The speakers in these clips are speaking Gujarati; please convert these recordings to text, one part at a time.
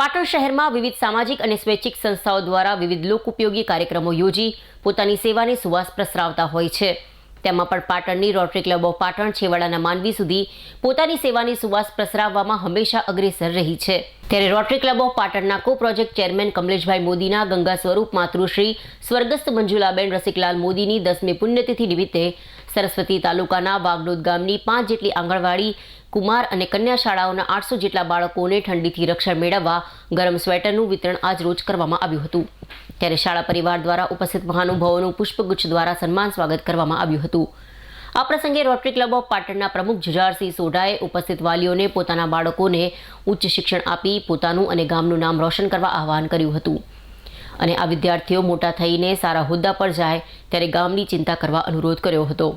પાટણ શહેરમાં વિવિધ સામાજિક અને સ્વૈચ્છિક સંસ્થાઓ દ્વારા વિવિધ લોકોપયોગી કાર્યક્રમો યોજી પોતાની સેવાની સુવાસ પ્રસરાવતા હોય છે. તેમાં પણ પાટણની રોટરી ક્લબ ઓફ પાટણ છેવાડાના માનવી સુધી પોતાની સેવાની સુવાસ પ્રસરાવવામાં હંમેશા અગ્રેસર રહી છે. ત્યારે રોટરી ક્લબ ઓફ પાટણના કો પ્રોજેક્ટ ચેરમેન કમલેશભાઈ મોદીના ગંગા સ્વરૂપ માતૃશ્રી સ્વર્ગસ્થ મંજુલાબેન રસિકલાલ મોદીની દસમી પુણ્યતિથિ નિમિત્તે સરસ્વતી તાલુકાના વાગડોદ ગામની પાંચ જેટલી આંગણવાડી, કુમાર અને કન્યા શાળાઓના આઠસો જેટલા બાળકોને ઠંડીથી રક્ષણ મેળવવા ગરમ સ્વેટરનું વિતરણ આજરોજ કરવામાં આવ્યું હતું. ત્યારે શાળા પરિવાર દ્વારા ઉપસ્થિત મહાનુભાવોનું પુષ્પગુચ્છ દ્વારા સન્માન સ્વાગત કરવામાં આવ્યું હતું. આ પ્રસંગે રોટરી ક્લબ ઓફ પાટણના પ્રમુખ જુજારસિંહ સોઢાએ ઉપસ્થિત વાલીઓને પોતાના બાળકોને ઉચ્ચ શિક્ષણ આપી પોતાનું અને ગામનું નામ રોશન કરવા આહવાન કર્યું હતું. અને આ વિદ્યાર્થીઓ મોટા થઈને સારા હોદ્દા પર જાય ત્યારે ગામની ચિંતા કરવા અનુરોધ કર્યો હતો.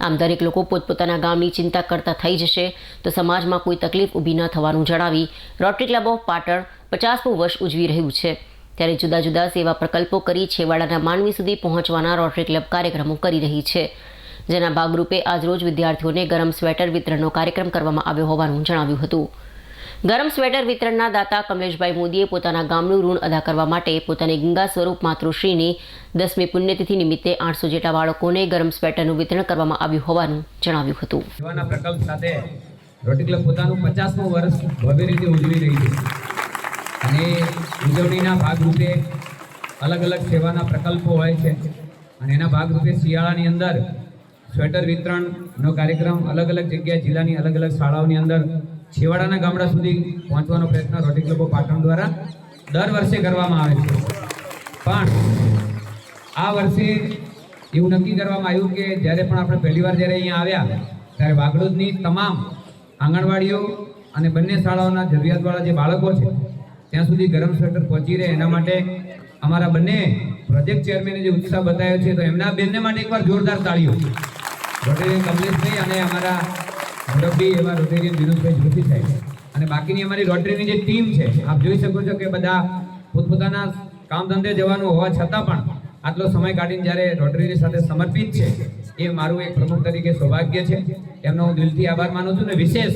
આમ દરેક લોકો પોતપોતાના ગામની ચિંતા કરતા થઈ જશે તો સમાજમાં કોઈ તકલીફ ઊભી ન થવાનું જણાવી રોટરી ક્લબ ઓફ પાટણ પચાસમું વર્ષ ઉજવી રહ્યું છે. ત્યારે જુદા જુદા સેવા પ્રકલ્પો કરી છેવાડાના માનવી સુધી પહોંચવાના રોટરી ક્લબ કાર્યક્રમો કરી રહી છે. જેના ભાગરૂપે આજરોજ વિદ્યાર્થીઓને ગરમ સ્વેટર વિતરણનો કાર્યક્રમ કરવામાં આવ્યો હોવાનું જણાવ્યું હતું. ગરમ સ્વેટર વિતરણના દાતા કમલેશભાઈ મોદીએ પોતાના ગામનું ઋણ અદા કરવા માટે પોતાની ગંગા સ્વરૂપ માતૃશ્રીની દસમી પુણ્યતિથિ નિમિત્તે આઠસો જેટલા બાળકોને ગરમ સ્વેટરનું વિતરણ કરવામાં આવ્યું હોવાનું જણાવ્યું હતું. રોટરી ક્લબ પોતાનું પચાસમું વર્ષ ભવ્ય રીતે ઉજવી રહી છે. અને ઉજવણીના ભાગરૂપે અલગ અલગ સેવાના પ્રકલ્પો હોય છે. અને એના ભાગરૂપે શિયાળાની અંદર સ્વેટર વિતરણનો કાર્યક્રમ અલગ અલગ જગ્યાએ જિલ્લાની અલગ અલગ શાળાઓની અંદર છેવાડાના ગામડા સુધી પહોંચવાનો પ્રયત્ન રોટરી ક્લબો પાટણ દ્વારા દર વર્ષે કરવામાં આવે છે. પણ આ વર્ષે એવું નક્કી કરવામાં આવ્યું કે જ્યારે પણ આપણે પહેલીવાર જ્યારે અહીંયા આવ્યા, ત્યારે વાગડોદની તમામ આંગણવાડીઓ અને બંને શાળાઓના જરૂરિયાતવાળા જે બાળકો છે, ત્યાં સુધી ગરમ સ્વેટર પહોંચી રહે. એના માટે અમારા બંને પ્રોજેક્ટ ચેરમેને જે ઉત્સાહ બતાવ્યો છે, તો એમના બેનને માટે એકવાર જોરદાર તાળીઓ. રોટેરિયન કમલેશભાઈ અને અમારા મુરબ્બી એવા રોટેરિયન વિનોદભાઈ જોશી સાહેબ અને બાકીની અમારી રોટરીની જે ટીમ છે, આપ જોઈ શકો છો કે બધા પોતપોતાના કામ ધંધે જવાનું હોવા છતાં પણ આટલો સમય કાઢીને જ્યારે રોટરીની સાથે સમર્પિત છે, એ મારું એક પ્રમુખ તરીકે સૌભાગ્ય છે. એમનો હું દિલથી આભાર માનું છું ને વિશેષ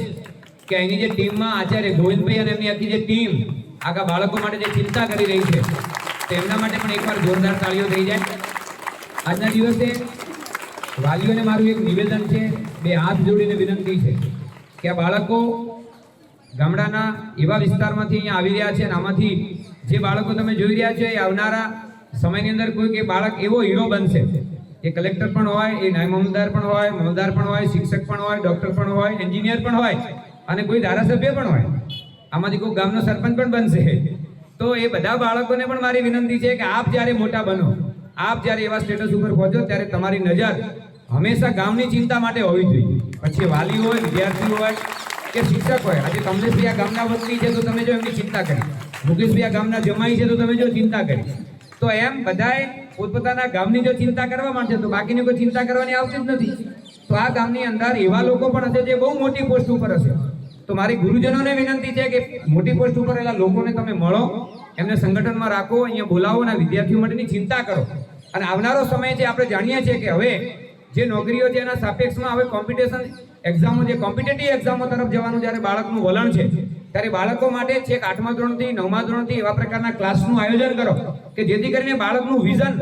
કે અહીંની જે ટીમમાં આચાર્ય ગોવિંદભાઈ અને એમની આખી જે ટીમ આખા બાળકો માટે જે ચિંતા કરી રહી છે, તેમના માટે પણ એકવાર જોરદાર તાળીઓ થઈ જાય. આજના દિવસે વાલીઓને મારું એક નિવેદન છે, બે હાથ જોડીને વિનંતી છે કે આ બાળકો ગામડાના એવા વિસ્તારમાંથી અહીંયા આવી રહ્યા છે અને આમાંથી જે બાળકો તમે જોઈ રહ્યા છો એ આવનારા સમયની અંદર કોઈ કે બાળક એવો હીરો બનશે. એ કલેક્ટર પણ હોય, એ નાયબ મામલતદાર પણ હોય મામલદાર પણ હોય, શિક્ષક પણ હોય, ડૉક્ટર પણ હોય, એન્જિનિયર પણ હોય અને કોઈ ધારાસભ્ય પણ હોય. આમાંથી કોઈ ગામનો સરપંચ પણ બનશે. તો એ બધા બાળકોને પણ મારી વિનંતી છે કે આપ જ્યારે મોટા બનો આપ જ્યારે એવા સ્ટેટસ ઉપર પહોંચો ત્યારે તમારી નજર હંમેશા ગામની ચિંતા માટે હોવી જોઈએ. પછી વાલી હોય, વિદ્યાર્થી હોય કે શિક્ષક હોય, આજે કમલેશભાઈ આ ગામના વતની છે તો તમે જો એમની ચિંતા કરી. મુકેશભાઈ આ ગામના જમાઈ છે તો તમે જો ચિંતા કરી. તો એમ બધાએ પોતપોતાના ગામની જો ચિંતા કરવા માંડશે તો બાકીની કોઈ ચિંતા કરવાની આવતી જ નથી. તો આ ગામની અંદર એવા લોકો પણ હશે જે બહુ મોટી પોસ્ટ ઉપર હશે. તો મારી ગુરુજનોને વિનંતી છે કે મોટી પોસ્ટ ઉપર એલા લોકોને તમે મળો, એમને સંગઠનમાં રાખો, અહીંયા બોલાવો અને વિદ્યાર્થીઓ માટેની ચિંતા કરો. અને આવનારો સમય છે આપણે જાણીએ છીએ કે હવે જે નોકરીઓ છે એના સાપેક્ષમાં હવે કોમ્પિટિશન એક્ઝામો જે કોમ્પિટેટિવ એક્ઝામો તરફ જવાનું જ્યારે બાળકનું વલણ છે, ત્યારે બાળકો માટે છેક આઠમા ધોરણથી નવમા ધોરણથી એવા પ્રકારના ક્લાસનું આયોજન કરો કે જેથી કરીને બાળકનું વિઝન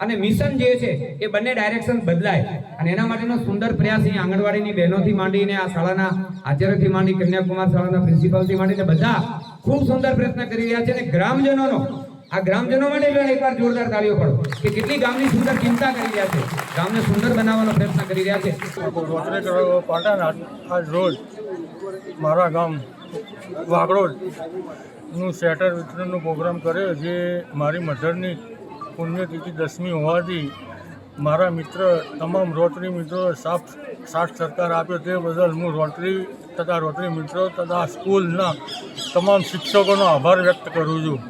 અને મિશન જે છે એ બંને ડાયરેક્શન બદલાય. અને એના માટેનો સુંદર પ્રયાસ અહીં આંગણવાડીની બહેનોથી માંડીને આ શાળાના આચાર્યથી માંડી કન્યાકુમાર શાળાના પ્રિન્સિપાલથી માંડીને બધા ખૂબ સુંદર પ્રયત્ન કરી રહ્યા છે અને ગ્રામજનોનો આ ગ્રામજનો માટે પણ એકવાર જોરદાર તાળીઓ પડો કે કેટલી ગામની સુંદર ચિંતા કરી રહ્યા છે. ગામને સુંદર બનાવવાનો પ્રયત્ન કરી રહ્યા છે. આજ રોજ મારા ગામ વાગડોદનું સેટર વિતરણનો પ્રોગ્રામ કર્યો, જે મારી મધરની પુણ્યતિથિ દસમી હોવાથી મારા મિત્ર, તમામ રોટરી મિત્રો સાફ સાથ સરકાર આપ્યો તે બદલ હું રોટરી તથા રોટરી મિત્રો તથા સ્કૂલના તમામ શિક્ષકોનો આભાર વ્યક્ત કરું છું.